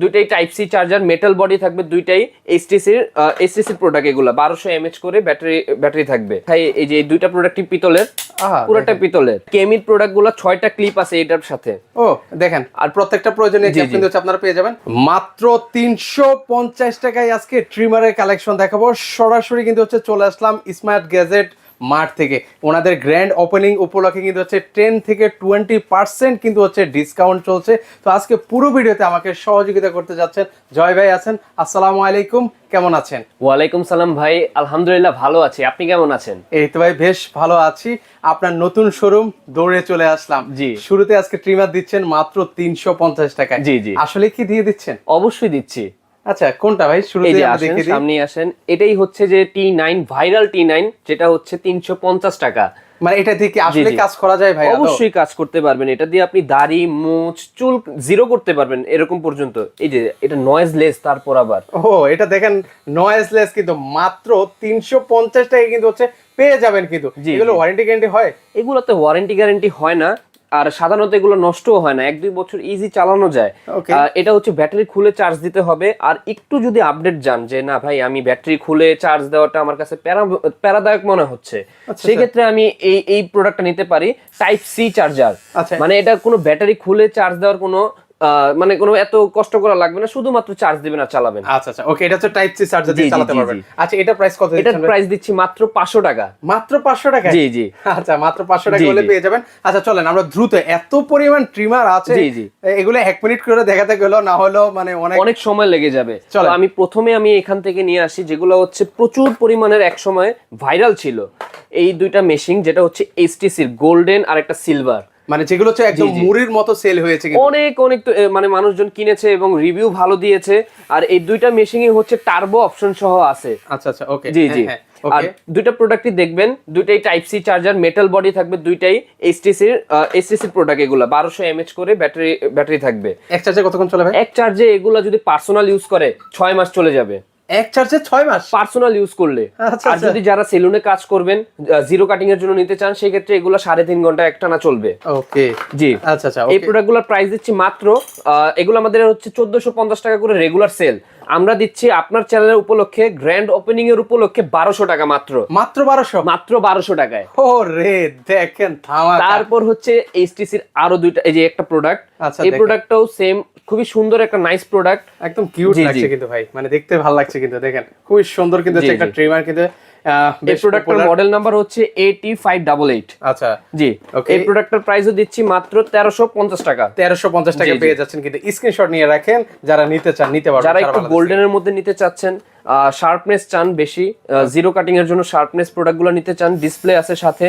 দুইটাই type C charger metal body থাকবে দুইটাই এইচটিসির এইচটিসির প্রোডাক্ট এগুলো। বারোশো এমএচ করে ব্যাটারি ব্যাটারি থাকবে। ভাই এই যে দুইটা প্রোডাক্টই পিতলের? পুরোটা পিতলের। কেমির প্রোডাক্টগুলো ছয়টা ক্লিপ আছে এটার সাথে। ও দেখেন আর প্রত্যেকটা প্রয়োজনীয় জি, ক্লিপ কিন্তু হচ্ছে আপনারা পেয়ে যাবেন। মাত্র তিনশো পঞ্চাশ টাকায় আজকে ট্রিমারের কালেকশন দেখাবো। সরাসরি কিন্তু হচ্ছে চলে আসলাম স্মার্ট গ্যাজেট মার্ট থেকে। ওনাদের গ্র্যান্ড ওপেনিং উপলক্ষে কিন্তু হচ্ছে টেন থেকে টোয়েন্টি পার্সেন্ট কিন্তু হচ্ছে ডিসকাউন্ট চলছে। তো আজকে পুরো ভিডিওতে আমাকে সহযোগিতা করতে যাচ্ছেন জয় ভাই আছেন। আসসালামু আলাইকুম কেমন আছেন? ওয়ালাইকুম সালাম ভাই আলহামদুলিল্লাহ ভালো আছি। আপনি কেমন আছেন? এই তো ভাই বেশ ভালো আছি। আপনার নতুন শোরুম দৌড়ে চলে আসলাম। জি। শুরুতে আজকে ট্রিমার দিচ্ছেন মাত্র তিনশো পঞ্চাশ টাকায়। জি, জি। আসলে কি দিয়ে দিচ্ছেন? অবশ্যই দিচ্ছি। আচ্ছা কোনটা ভাই? এই যে আসেন সামনে আসেন। এটাই হচ্ছে যে T nine viral T nine যেটা হচ্ছে তিনশো পঞ্চাশ টাকা। মানে এটা দিয়ে কি আসলে কাজ করা যায় ভাই অবশ্যই কাজ করতে পারবেন। এটা দিয়ে আপনি দাড়ি মুছ চুল জিরো করতে পারবেন এরকম পর্যন্ত। এই যে এটা নয়েজলেস তারপর আবার। ও এটা দেখেন নয়েজলেস কিন্তু মাত্র তিনশো পঞ্চাশ টাকা কিন্তু হচ্ছে পেয়ে যাবেন কিন্তু। এগুলো ওয়ারেন্টি গ্যারান্টি হয়? এগুলোতে ওয়ারেন্টি গ্যারান্টি হয় না। আর সাধারণত এগুলো নষ্টও হয় না। এক দুই বছর ইজি চালানো যায়. এটা হচ্ছে ব্যাটারি খুলে চার্জ দিতে হবে। আর একটু যদি আপডেট যান যে না ভাই আমি ব্যাটারি খুলে চার্জ দেওয়াটা আমার কাছে প্যারা- প্যারাদায়ক মনে হচ্ছে। সেক্ষেত্রে সেই ক্ষেত্রে আমি এই এই প্রোডাক্টটা নিতে পারি। টাইপ সি চার্জার আচ্ছা। মানে এটা কোনো ব্যাটারি খুলে চার্জ দেওয়ার কোনো মানে কোনো এত কষ্ট করা লাগবে না শুধুমাত্র চার্জ দিবেন আর চালাবেন। আচ্ছা আচ্ছা ওকে এটা হচ্ছে টাইপ সি চার্জার দিয়ে চালাতে পারবেন। আচ্ছা এটা প্রাইস কত এটা প্রাইস দিচ্ছি মাত্র পাঁচশো টাকা। মাত্র পাঁচশো টাকা জি জি। আচ্ছা মাত্র পাঁচশো টাকা জি, হলে পেয়ে যাবেন। আচ্ছা চলেন আমরা দ্রুত এত পরিমাণ ট্রিমার আছে জি, জি। এগুলো এক মিনিট করে দেখাতে গেল না হলো মানে অনেক অনেক সময় লেগে যাবে। চলো। তো আমি প্রথমে আমি এখান থেকে নিয়ে আসি যেগুলো হচ্ছে প্রচুর পরিমাণের এক সময় ভাইরাল ছিল। এই দুইটা মেশিন যেটা হচ্ছে এইচটিসির গোল্ডেন আর একটা সিলভার মানে যেগুলো হচ্ছে একদম। মুড়ির মতো সেল হয়েছে অনেক অনেক মানে মানুষজন কিনেছে এবং রিভিউ ভালো দিয়েছে। আর এই দুইটা মেশিনই হচ্ছে টার্বো অপশন সহ আছে। আচ্ছা আচ্ছা ওকে জি জি। হ্যাঁ, আর দুইটা প্রোডাক্টই দেখবেন দুইটাই type C charger metal body থাকবে দুইটাই এইচটিসির এইচটিসির প্রোডাক্ট এগুলো বারোশো এমএচ করে ব্যাটারি ব্যাটারি থাকবে। এক চার্জে কতক্ষণ চলে ভাই? এক চার্জে এগুলো যদি পার্সোনাল ইউজ করে ছয় মাস চলে যাবে। এক চার্জে ছয় মাস। পার্সোনাল ইউজ করলে। আচ্ছা, আর আচ্ছা। যদি যারা সেলুনে কাজ করবেন জিরো কাটিং এর জন্য নিতে চান সেই ক্ষেত্রে এগুলো সাড়ে তিন ঘণ্টা একটানা চলবে। ওকে জি। আচ্ছা আচ্ছা এই প্রোডাক্ট প্রোডাক্টগুলোর প্রাইস দিচ্ছি মাত্র এগুলো আমাদের হচ্ছে চোদ্দশো পঞ্চাশ টাকা করে রেগুলার সেল আমরা দিচ্ছি আপনার চ্যানেলের উপলক্ষে গ্র্যান্ড ওপেনিং এর উপলক্ষে বারোশো টাকা মাত্র। মাত্র বারোশো? মাত্র বারোশো টাকায়। ও রে দেখেন থামা তারপর হচ্ছে এইচটিসির আরও দুইটা এই যে একটা প্রোডাক্ট আচ্ছা, এই। প্রোডাক্টটাও সেম খুবই সুন্দর একটা নাইস প্রোডাক্ট একদম কিউট। লাগছে কিন্তু ভাই মানে দেখতে ভালো লাগছে কিন্তু দেখেন। খুবই সুন্দর কিন্তু একটা ট্রিমার কিন্তু এই প্রোডাক্টের। মডেল নাম্বার হচ্ছে এটি ফাইভ ডাবল এইট আচ্ছা। জি. এই প্রোডাক্টের প্রাইসও দিচ্ছি মাত্র তেরোশো পঞ্চাশ টাকা। তেরোশো পঞ্চাশ টাকা জি, জি। পেয়ে যাচ্ছেন কিন্তু স্ক্রিনশট নিয়ে রাখেন। যারা নিতে চান নিতে পারবেন যারা একটু। গোল্ডেনের মধ্যে নিতে চাচ্ছেন শার্পনেস চান বেশি জিরো কাটিং এর জন্য শার্পনেস প্রোডাক্টগুলো নিতে চান ডিসপ্লে আছে সাথে।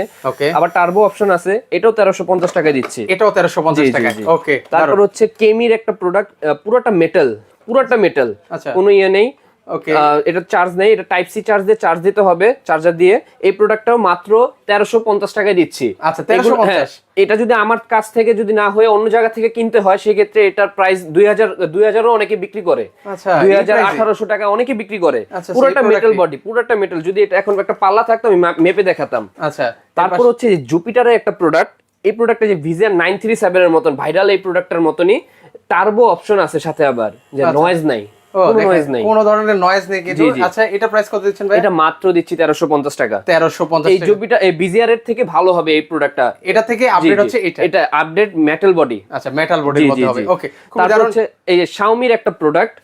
আবার টার্বো অপশন আছে এটাও তেরোশো পঞ্চাশ টাকা দিচ্ছি। এটাও তেরোশো পঞ্চাশ জি, জি, টাকা ওকে তারপর হচ্ছে কেমির একটা প্রোডাক্ট পুরোটা মেটাল পুরোটা মেটাল আচ্ছা। কোনো ইয়ে নেই। এটা চার্জ নেই এটা টাইপ সি চার্জ দিয়ে চার্জ দিতে হবে চার্জার দিয়ে। এই প্রোডাক্টটাও মাত্র তেরোশো পঞ্চাশ টাকায় দিচ্ছি। আচ্ছা, 1350 এগুলো- হ্যাঁ, এটা যদি আমার কাছ থেকে যদি না হয়ে অন্য জায়গা থেকে কিনতে হয় সেক্ষেত্রে এটার প্রাইস দুই হাজার দুই হাজারও অনেকে বিক্রি করে। আচ্ছা, দুই হাজার আঠারোশো টাকা অনেকে বিক্রি করে। আচ্ছা, পুরোটা মেটাল। বডি পুরোটা মেটাল যদি এটা এখন একটা পাল্লা থাকতো আমি মেপে দেখাতাম। আচ্ছা তারপর হচ্ছে জুপিটারের একটা প্রোডাক্ট এই প্রোডাক্টটা যে ভিজিয়ার নাইন থ্রি সেভেন এর মতন ভাইরাল এই প্রোডাক্টের মতনই। টার্বো অপশন আছে সাথে আবার যে আচ্ছা। নয়েজ নাই। ও কোনো ধরনের নয়েজ নেই কিন্তু। আচ্ছা এটা প্রাইস কত দিচ্ছেন ভাই? এটা মাত্র দিচ্ছি তেরোশো পঞ্চাশ টাকা। এই এই বিজিআর এর থেকে ভালো হবে এই প্রোডাক্টটা এটা থেকে আপডেট হচ্ছে এটা। এটা আপডেট মেটাল বডি আচ্ছা মেটাল বডির মধ্যে হবে। ওকে তারপর হচ্ছে এই একটা প্রোডাক্ট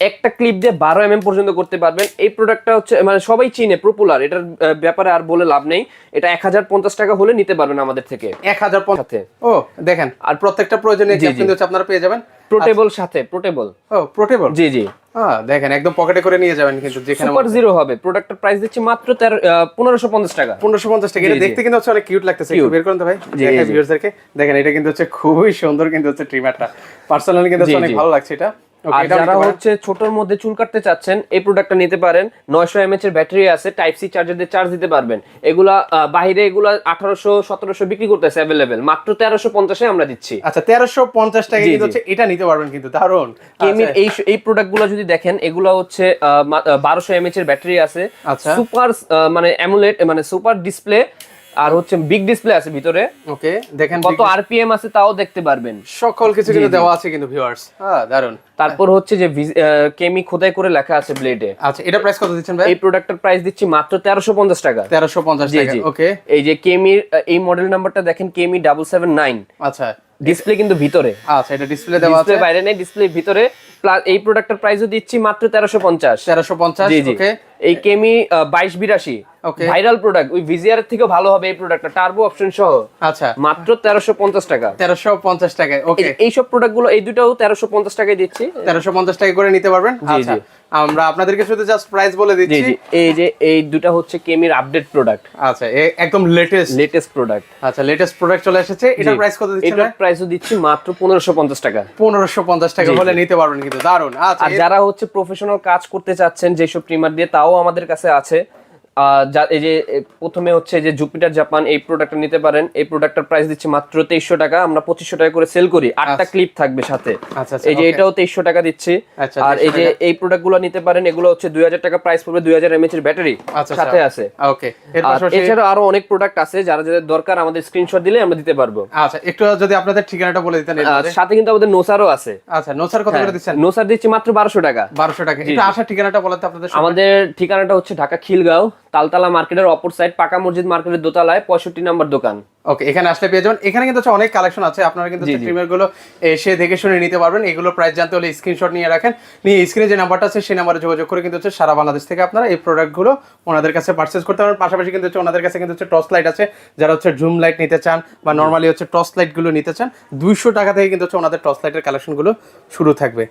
একটা ক্লিপ দিয়ে বারো এম পর্যন্ত করতে পারবেন। এই প্রোডাক্টটা হচ্ছে মানে সবাই চিনে পপুলার এটার ব্যাপারে আর বলে লাভ নেই। এটা এক হাজার পঞ্চাশ টাকা হলে নিতে পারবেন আমাদের থেকে। এক হাজার পঞ্চাশ ও দেখেন আর প্রত্যেকটা প্রয়োজনীয়। কিন্তু আপনারা পেয়ে যাবেন। প্রোটেবল সাথে প্রোটেবল ও পোর্টেবল জি জি। হ্যাঁ দেখেন একদম পকেটে করে নিয়ে যাবেন কিন্তু যেখানে সুপার জিরো হবে। প্রোডাক্টের প্রাইস দিচ্ছি মাত্র তেরো পনেরোশো পঞ্চাশ টাকা। পনেরোশো পঞ্চাশ টাকা। এটা। দেখতে কিন্তু হচ্ছে অনেক কিউট লাগতেছে। একটু বের করুন তো ভাই। দেখেন ভিউয়ার্সদেরকে দেখেন এটা কিন্তু হচ্ছে খুবই সুন্দর কিন্তু হচ্ছে ট্রিমারটা পার্সোনালি কিন্তু অনেক ভালো লাগছে এটা। আর যারা। হচ্ছে ছোটর মধ্যে চুল কাটতে চাচ্ছেন এই প্রোডাক্টটা নিতে পারেন। নয়শো এমএচ এর ব্যাটারি আছে টাইপ সি চার্জার দিয়ে চার্জ দিতে পারবেন। এগুলা বাইরে এগুলা আঠারোশো সতেরোশো বিক্রি করতেছে অ্যাভেলেবেল মাত্র তেরোশো পঞ্চাশে আমরা দিচ্ছি। আচ্ছা তেরোশো পঞ্চাশ টাকা। হচ্ছে এটা নিতে পারবেন কিন্তু দারুণ কেমির এই এই প্রোডাক্টগুলো যদি দেখেন এগুলো হচ্ছে বারোশো এমএচ এর ব্যাটারি আছে। আচ্ছা। সুপার মানে অ্যামুলেট মানে সুপার ডিসপ্লে আর হচ্ছে বিগ ডিসপ্লে আছে ভিতরে। ওকে দেখেন কত আরপিএম আছে তাও দেখতে পারবেন। সকল কিছু কিন্তু দেওয়া আছে কিন্তু ভিউয়ার্স হ্যাঁ দারুণ তারপর হচ্ছে যে কেমি খোদাই করে লেখা আছে ব্লেডে আচ্ছা এটা প্রাইস কত দিচ্ছেন ভাই? এই প্রোডাক্টের প্রাইস দিচ্ছি মাত্র তেরোশো পঞ্চাশ টাকা। তেরোশো পঞ্চাশ জি, টাকা ওকে এই যে কেমির আহ, এই মডেল নাম্বারটা দেখেন কেমি ডাবল সেভেন নাইন আচ্ছা। ডিসপ্লে কিন্তু ভিতরে। আচ্ছা এটা ডিসপ্লে দেওয়া আছে। ডিসপ্লে বাইরে নেই ডিসপ্লে ভিতরে। প্লাস এই প্রোডাক্টের প্রাইসও দিচ্ছি মাত্র তেরোশো পঞ্চাশ। তেরোশো পঞ্চাশ জি জি। ওকে এই কেমি বাইশ বিরাশি। Okay. ভাইরাল প্রোডাক্ট ওই ভিজিআর থেকেও ভালো হবে এই প্রোডাক্টটা টার্বো অপশন সহ। আচ্ছা। মাত্র তেরোশো পঞ্চাশ টাকা। তেরোশো পঞ্চাশ টাকায় ওকে এই- এইসব প্রোডাক্টগুলো এই দুটাও তেরোশো পঞ্চাশ টাকায় দিচ্ছি। তেরোশো পঞ্চাশ টাকা করে নিতে পারবেন? আচ্ছা আমরা আপনাদেরকে শুধু জাস্ট প্রাইস বলে দিচ্ছি। জি। এই যে এই দুটা হচ্ছে কেমির আপডেট প্রোডাক্ট আচ্ছা একদম লেটেস্ট লেটেস্ট প্রোডাক্ট আচ্ছা লেটেস্ট প্রোডাক্ট চলে এসেছে। এটার প্রাইস কত দিচ্ছেন এটার প্রাইসও দিচ্ছি মাত্র পনেরোশো পঞ্চাশ টাকা। পনেরোশো পঞ্চাশ টাকা হলে নিতে পারবেন কিন্তু দারুণ আচ্ছা আর যারা হচ্ছে প্রফেশনাল কাজ করতে চাচ্ছেন যেসব ট্রিমার দিয়ে তাও আমাদের কাছে আছে। এই যে প্রথমে হচ্ছে যে জুপিটার জাপান এই প্রোডাক্টটা নিতে পারেন। এই প্রোডাক্টের প্রাইস দিচ্ছি মাত্র তেইশশো টাকা। আমরা পঁচিশশো টাকা করে সেল করি। আটটা ক্লিপ থাকবে সাথে। আচ্ছা, আচ্ছা, এই যে এটাও তেইশশো টাকা দিচ্ছি। আচ্ছা, আর এই যে এই প্রোডাক্টগুলো নিতে পারেন এগুলো হচ্ছে দুই হাজার টাকা প্রাইস পড়বে দুই হাজার এমএচ এর ব্যাটারি আচ্ছা সাথে আছে। ওকে এছাড়া আরও অনেক প্রোডাক্ট আছে যারা যাদের দরকার আমাদের স্ক্রিনশট দিলে আমরা দিতে পারব। আচ্ছা একটু যদি আপনাদের ঠিকানাটা বলে দিতেন। সাথে কিন্তু আমাদের নোসারও আছে। আচ্ছা নোসার কত করে দিচ্ছেন? নোসার দিচ্ছি মাত্র বারোশো টাকা। বারোশো টাকা। একটু আসার ঠিকানাটা বলতে আপনাদের আমাদের ঠিকানাটা হচ্ছে ঢাকা খিলগাঁও তালতলা মার্কেটের অপর সাইড পাকা মসজিদ মার্কেটের দোতলায় পঁয়ষট্টি নম্বর দোকান। ওকে এখানে আসলে পেয়ে যাবেন। এখানে কিন্তু অনেক কালেকশন আছে। আপনারা কিন্তু ট্রিমারগুলো এসে দেখে শুনে নিতে পারবেন। এগুলো প্রাইস জানতে হলে স্ক্রিনশট নিয়ে রাখেন। নিয়ে স্ক্রিনে যে নাম্বারটা আছে সেই নাম্বারে যোগাযোগ করে কিন্তু হচ্ছে সারা বাংলাদেশ থেকে আপনারা এই প্রোডাক্টগুলো ওনাদের কাছে পারচেস করতে পারেন পাশাপাশি কিন্তু হচ্ছে ওনাদের কাছে কিন্তু হচ্ছে টর্চ লাইট আছে। যারা হচ্ছে জুম লাইট নিতে চান বা নর্মালি হচ্ছে টর্চ লাইটগুলো নিতে চান দুইশো টাকা থেকে কিন্তু হচ্ছে ওনাদের টর্চ লাইটের কালেকশনগুলো শুরু থাকবে।